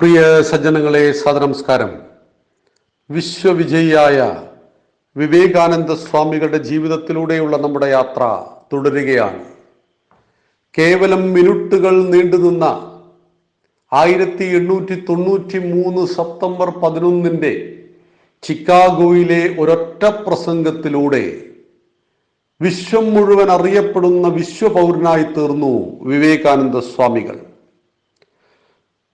പ്രിയ സജ്ജനങ്ങളെ സദനമസ്കാരം വിശ്വവിജയിയായ വിവേകാനന്ദ സ്വാമികളുടെ ജീവിതത്തിലൂടെയുള്ള നമ്മുടെ യാത്ര തുടരുകയാണ്. കേവലം മിനിറ്റുകൾ നീണ്ടുനിന്ന ആയിരത്തി എണ്ണൂറ്റി തൊണ്ണൂറ്റി മൂന്ന് സെപ്റ്റംബർ പതിനൊന്നിന്റെ ചിക്കാഗോയിലെ ഒരൊറ്റ പ്രസംഗത്തിലൂടെ വിശ്വം മുഴുവൻ അറിയപ്പെടുന്ന വിശ്വപൗരനായി തീർന്നു വിവേകാനന്ദ സ്വാമികൾ.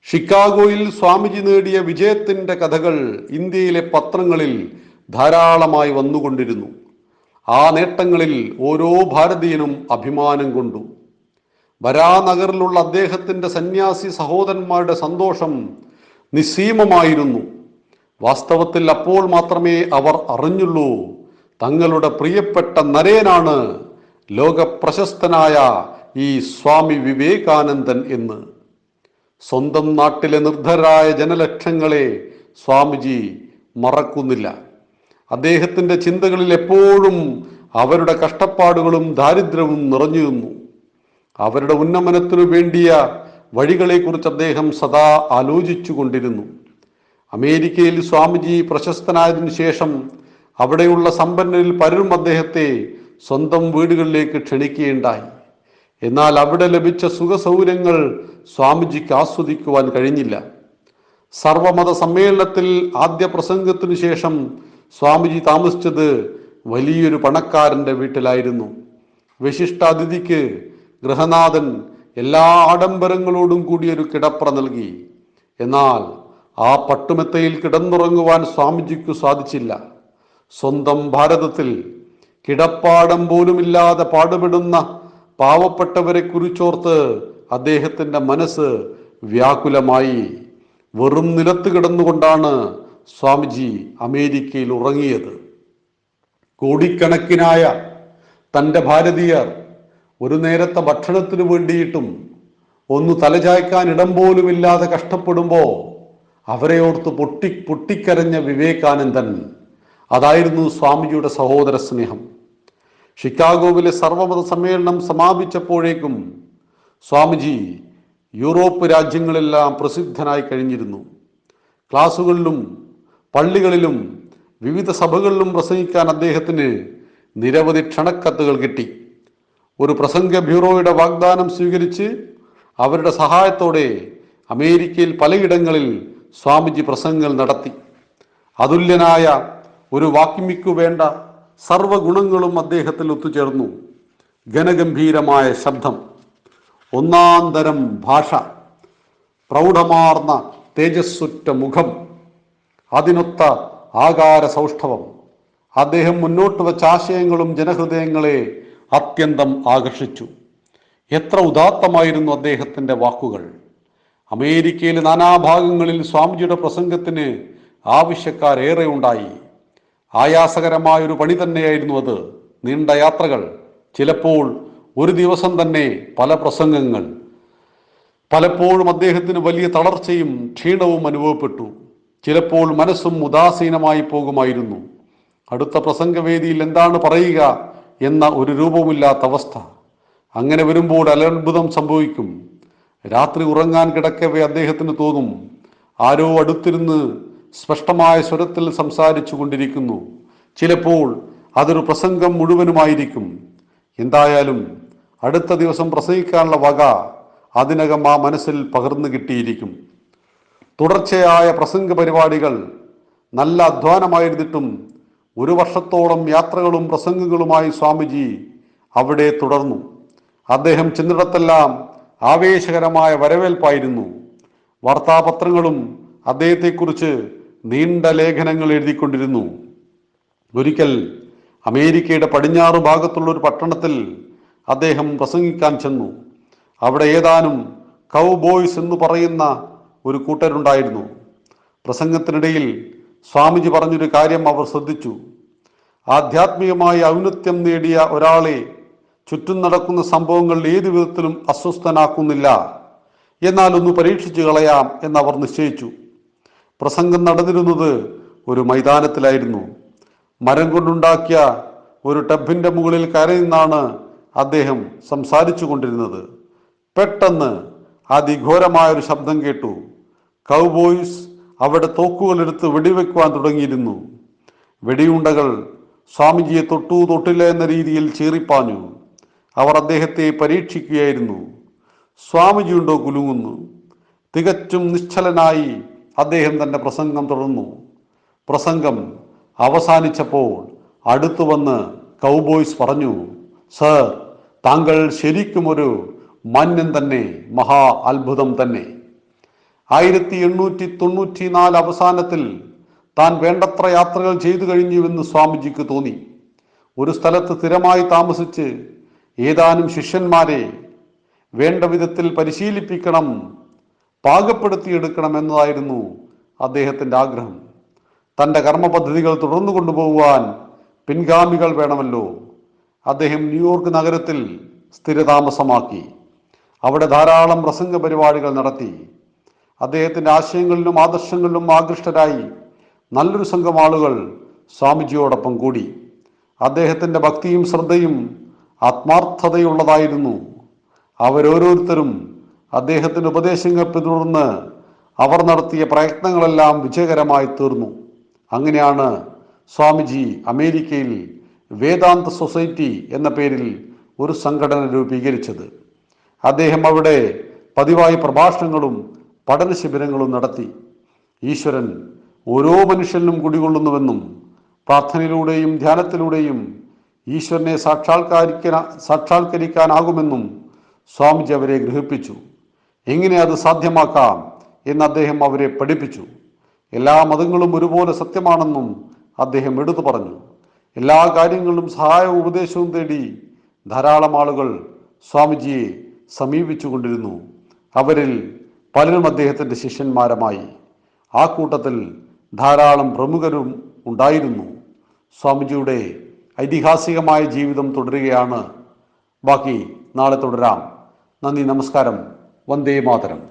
ഷിക്കാഗോയിൽ സ്വാമിജി നേടിയ വിജയത്തിന്റെ കഥകൾ ഇന്ത്യയിലെ പത്രങ്ങളിൽ ധാരാളമായി വന്നുകൊണ്ടിരുന്നു. ആ നേട്ടങ്ങളിൽ ഓരോ ഭാരതീയനും അഭിമാനം കൊണ്ടു. വരാനഗറിലുള്ള അദ്ദേഹത്തിന്റെ സന്യാസി സഹോദരന്മാരുടെ സന്തോഷം നിസ്സീമമായിരുന്നു. വാസ്തവത്തിൽ അപ്പോൾ മാത്രമേ അവർ അറിഞ്ഞുള്ളൂ തങ്ങളുടെ പ്രിയപ്പെട്ട നരേനാണ് ലോകപ്രശസ്തനായ ഈ സ്വാമി വിവേകാനന്ദൻ എന്ന്. സ്വന്തം നാട്ടിലെ നിർദ്ധരായ ജനലക്ഷങ്ങളെ സ്വാമിജി മറക്കുന്നില്ല. അദ്ദേഹത്തിന്റെ ചിന്തകളിൽ എപ്പോഴും അവരുടെ കഷ്ടപ്പാടുകളും ദാരിദ്ര്യവും നിറഞ്ഞു നിന്നു. അവരുടെ ഉന്നമനത്തിനു വേണ്ടിയ വഴികളെക്കുറിച്ച് അദ്ദേഹം സദാ ആലോചിച്ചു കൊണ്ടിരുന്നു. അമേരിക്കയിൽ സ്വാമിജി പ്രശസ്തനായതിനു ശേഷം അവിടെയുള്ള സമ്പന്നരിൽ പലരും അദ്ദേഹത്തെ സ്വന്തം വീടുകളിലേക്ക് ക്ഷണിക്കുകയുണ്ടായി. എന്നാൽ അവിടെ ലഭിച്ച സുഖസൗകര്യങ്ങൾ സ്വാമിജിക്ക് ആസ്വദിക്കുവാൻ കഴിഞ്ഞില്ല. സർവമത സമ്മേളനത്തിൽ ആദ്യ പ്രസംഗത്തിനു ശേഷം സ്വാമിജി താമസിച്ചത് വലിയൊരു പണക്കാരന്റെ വീട്ടിലായിരുന്നു. വിശിഷ്ടാതിഥിക്ക് ഗൃഹനാഥൻ എല്ലാ ആഡംബരങ്ങളോടും കൂടിയൊരു കിടപ്പറ നൽകി. എന്നാൽ ആ പട്ടുമെത്തയിൽ കിടന്നുറങ്ങുവാൻ സ്വാമിജിക്കു സാധിച്ചില്ല. സ്വന്തം ഭാരതത്തിൽ കിടപ്പാടം പോലുമില്ലാതെ പാടുപെടുന്ന പാവപ്പെട്ടവരെ കുറിച്ചോർത്ത് അദ്ദേഹത്തിന്റെ മനസ്സ് വ്യാകുലമായി വെറും നിലത്ത് കിടന്നുകൊണ്ടാണ് സ്വാമിജി അമേരിക്കയിൽ ഉറങ്ങിയത്. കോടിക്കണക്കിനായ തന്റെ ഭാരതീയർ ഒരു നേരത്തെ ഭക്ഷണത്തിന് വേണ്ടിയിട്ടും ഒന്ന് തലചായ്ക്കാൻ ഇടം പോലുമില്ലാതെ കഷ്ടപ്പെടുമ്പോൾ അവരെ ഓർത്ത് പൊട്ടി പൊട്ടിക്കരഞ്ഞ വിവേകാനന്ദൻ. അതായിരുന്നു സ്വാമിജിയുടെ സഹോദര സ്നേഹം. ഷിക്കാഗോവിലെ സർവമത സമ്മേളനം സമാപിച്ചപ്പോഴേക്കും സ്വാമിജി യൂറോപ്പ് രാജ്യങ്ങളെല്ലാം പ്രസിദ്ധനായി കഴിഞ്ഞിരുന്നു. ക്ലാസുകളിലും പള്ളികളിലും വിവിധ സഭകളിലും പ്രസംഗിക്കാൻ അദ്ദേഹത്തിന് നിരവധി ക്ഷണക്കത്തുകൾ കിട്ടി. ഒരു പ്രസംഗ ബ്യൂറോയുടെ വാഗ്ദാനം സ്വീകരിച്ച് അവരുടെ സഹായത്തോടെ അമേരിക്കയിൽ പലയിടങ്ങളിൽ സ്വാമിജി പ്രസംഗങ്ങൾ നടത്തി. അതുല്യനായ ഒരു വാക്യമിക്കു വേണ്ട സർവഗുണങ്ങളും അദ്ദേഹത്തിൽ ഒത്തുചേർന്നു. ഘനഗംഭീരമായ ശബ്ദം ഒന്നാം തരം ഭാഷ പ്രൗഢമാർന്ന തേജസ്സുറ്റ മുഖം അതിനൊത്ത ആകാര സൗഷ്ഠവം അദ്ദേഹം മുന്നോട്ട് വച്ച ആശയങ്ങളും ജനഹൃദയങ്ങളെ അത്യന്തം ആകർഷിച്ചു. എത്ര ഉദാത്തമായിരുന്നു അദ്ദേഹത്തിന്റെ വാക്കുകൾ. അമേരിക്കയിലെ നാനാഭാഗങ്ങളിൽ സ്വാമിജിയുടെ പ്രസംഗത്തിന് ആവശ്യക്കാരേറെ ഉണ്ടായി. ആയാസകരമായ ഒരു പണി തന്നെയായിരുന്നു അത്. നീണ്ട യാത്രകൾ ചിലപ്പോൾ ഒരു ദിവസം തന്നെ പല പ്രസംഗങ്ങൾ. പലപ്പോഴും അദ്ദേഹത്തിന് വലിയ തളർച്ചയും ക്ഷീണവും അനുഭവപ്പെട്ടു. ചിലപ്പോൾ മനസ്സും ഉദാസീനമായി പോകുമായിരുന്നു. അടുത്ത പ്രസംഗവേദിയിൽ എന്താണ് പറയുക എന്ന ഒരു രൂപമില്ലാത്ത അവസ്ഥ. അങ്ങനെ വരുമ്പോൾ അലത്ഭുതം സംഭവിക്കും. രാത്രി ഉറങ്ങാൻ കിടക്കവേ അദ്ദേഹത്തിന് തോന്നും. ആരോ അടുത്തിരുന്ന് സ്പഷ്ടമായ സ്വരത്തിൽ സംസാരിച്ചു കൊണ്ടിരിക്കുന്നു. ചിലപ്പോൾ അതൊരു പ്രസംഗം മുഴുവനുമായിരിക്കും. എന്തായാലും അടുത്ത ദിവസം പ്രസംഗിക്കാനുള്ള വക അതിനകം ആ മനസ്സിൽ പകർന്നു കിട്ടിയിരിക്കും. തുടർച്ചയായ പ്രസംഗ പരിപാടികൾ നല്ല അധ്വാനമായിരുന്നിട്ടും ഒരു വർഷത്തോളം യാത്രകളും പ്രസംഗങ്ങളുമായി സ്വാമിജി അവിടെ തുടർന്നു. അദ്ദേഹം ചെന്നിടത്തെല്ലാം ആവേശകരമായ വരവേൽപ്പായിരുന്നു. വാർത്താപത്രങ്ങളും അദ്ദേഹത്തെക്കുറിച്ച് നീണ്ട ലേഖനങ്ങൾ എഴുതിക്കൊണ്ടിരുന്നു. ഒരിക്കൽ അമേരിക്കയുടെ പടിഞ്ഞാറ് ഭാഗത്തുള്ള ഒരു പട്ടണത്തിൽ അദ്ദേഹം പ്രസംഗിക്കാൻ ചെന്നു. അവിടെ ഏതാനും കൗ ബോയ്സ് എന്ന് പറയുന്ന ഒരു കൂട്ടരുണ്ടായിരുന്നു. പ്രസംഗത്തിനിടയിൽ സ്വാമിജി പറഞ്ഞൊരു കാര്യം അവർ ശ്രദ്ധിച്ചു. ആധ്യാത്മികമായി ഔന്നത്യം നേടിയ ഒരാളെ ചുറ്റും നടക്കുന്ന സംഭവങ്ങൾ ഏതു വിധത്തിലും അസ്വസ്ഥനാക്കുന്നില്ല. എന്നാൽ ഒന്ന് പരീക്ഷിച്ചു കളയാം എന്നവർ നിശ്ചയിച്ചു. പ്രസംഗം നടന്നിരുന്നത് ഒരു മൈതാനത്തിലായിരുന്നു. മരം കൊണ്ടുണ്ടാക്കിയ ഒരു ടബിന്റെ മുകളിൽ കയറി നിന്നാണ് അദ്ദേഹം സംസാരിച്ചു കൊണ്ടിരുന്നത് പെട്ടെന്ന് അതിഘോരമായ ഒരു ശബ്ദം കേട്ടു. കൗബോയ്സ് അവിടെ തോക്കുകളെടുത്ത് വെടിവെക്കുവാൻ തുടങ്ങിയിരുന്നു. വെടിയുണ്ടകൾ സ്വാമിജിയെ തൊട്ടു തൊട്ടില്ല എന്ന രീതിയിൽ ചീറിപ്പാഞ്ഞു. അവർ അദ്ദേഹത്തെ പരീക്ഷിക്കുകയായിരുന്നു. സ്വാമിജിയുണ്ടോ കുലുങ്ങുന്നു. തികച്ചും നിശ്ചലനായി അദ്ദേഹം തന്റെ പ്രസംഗം തുടർന്നു. പ്രസംഗം അവസാനിച്ചപ്പോൾ അടുത്തു വന്ന് കൗബോയ്സ് പറഞ്ഞു സർ താങ്കൾ ശരിക്കും ഒരു മാന്യൻ തന്നെ മഹാ അത്ഭുതം തന്നെ. ആയിരത്തി എണ്ണൂറ്റി തൊണ്ണൂറ്റി നാല് അവസാനത്തിൽ താൻ വേണ്ടത്ര യാത്രകൾ ചെയ്തു കഴിഞ്ഞുവെന്ന് സ്വാമിജിക്ക് തോന്നി. ഒരു സ്ഥലത്ത് സ്ഥിരമായി താമസിച്ച് ഏതാനും ശിഷ്യന്മാരെ വേണ്ട വിധത്തിൽ പരിശീലിപ്പിക്കണം പാകപ്പെടുത്തിയെടുക്കണം എന്നതായിരുന്നു അദ്ദേഹത്തിന്റെ ആഗ്രഹം. തന്റെ കർമ്മ പദ്ധതികൾ തുടർന്നു കൊണ്ടുപോകുവാൻ പിൻഗാമികൾ വേണമല്ലോ. അദ്ദേഹം ന്യൂയോർക്ക് നഗരത്തിൽ സ്ഥിരതാമസമാക്കി. അവിടെ ധാരാളം പ്രസംഗ പരിപാടികൾ നടത്തി. അദ്ദേഹത്തിന്റെ ആശയങ്ങളിലും ആദർശങ്ങളിലും ആകൃഷ്ടരായി നല്ലൊരു സംഘം ആളുകൾ സ്വാമിജിയോടൊപ്പം കൂടി. അദ്ദേഹത്തിന്റെ ഭക്തിയും ശ്രദ്ധയും ആത്മാർത്ഥതയുള്ളതായിരുന്നു. അവരോരോരുത്തരും അദ്ദേഹത്തിന്റെ ഉപദേശങ്ങൾ പിന്തുടർന്ന് അവർ നടത്തിയ പ്രയത്നങ്ങളെല്ലാം വിജയകരമായി തീർന്നു. അങ്ങനെയാണ് സ്വാമിജി അമേരിക്കയിൽ വേദാന്ത സൊസൈറ്റി എന്ന പേരിൽ ഒരു സംഘടന രൂപീകരിച്ചത്. അദ്ദേഹം അവിടെ പതിവായി പ്രഭാഷണങ്ങളും പഠന ശിബിരങ്ങളും നടത്തി. ഈശ്വരൻ ഓരോ മനുഷ്യനും കുടികൊള്ളുന്നുവെന്നും പ്രാർത്ഥനയിലൂടെയും ധ്യാനത്തിലൂടെയും ഈശ്വരനെ സാക്ഷാത്കരിക്കാൻ സാക്ഷാത്കരിക്കാനാകുമെന്നും സ്വാമിജി അവരെ ഗ്രഹിപ്പിച്ചു. എങ്ങനെ അത് സാധ്യമാക്കാം എന്ന് അദ്ദേഹം അവരെ പഠിപ്പിച്ചു. എല്ലാ മതങ്ങളും ഒരുപോലെ സത്യമാണെന്നും അദ്ദേഹം എടുത്തു പറഞ്ഞു. എല്ലാ കാര്യങ്ങളും സഹായവും ഉപദേശവും തേടി ധാരാളം ആളുകൾ സ്വാമിജിയെ സമീപിച്ചുകൊണ്ടിരുന്നു. അവരിൽ പലരും അദ്ദേഹത്തിന്റെ ശിഷ്യന്മാരുമായി. ആ കൂട്ടത്തിൽ ധാരാളം പ്രമുഖരും ഉണ്ടായിരുന്നു. സ്വാമിജിയുടെ ഐതിഹാസികമായ ജീവിതം തുടരുകയാണ്. ബാക്കി നാളെ തുടരാം. നന്ദി നമസ്കാരം. വന്ദേ മാതരം.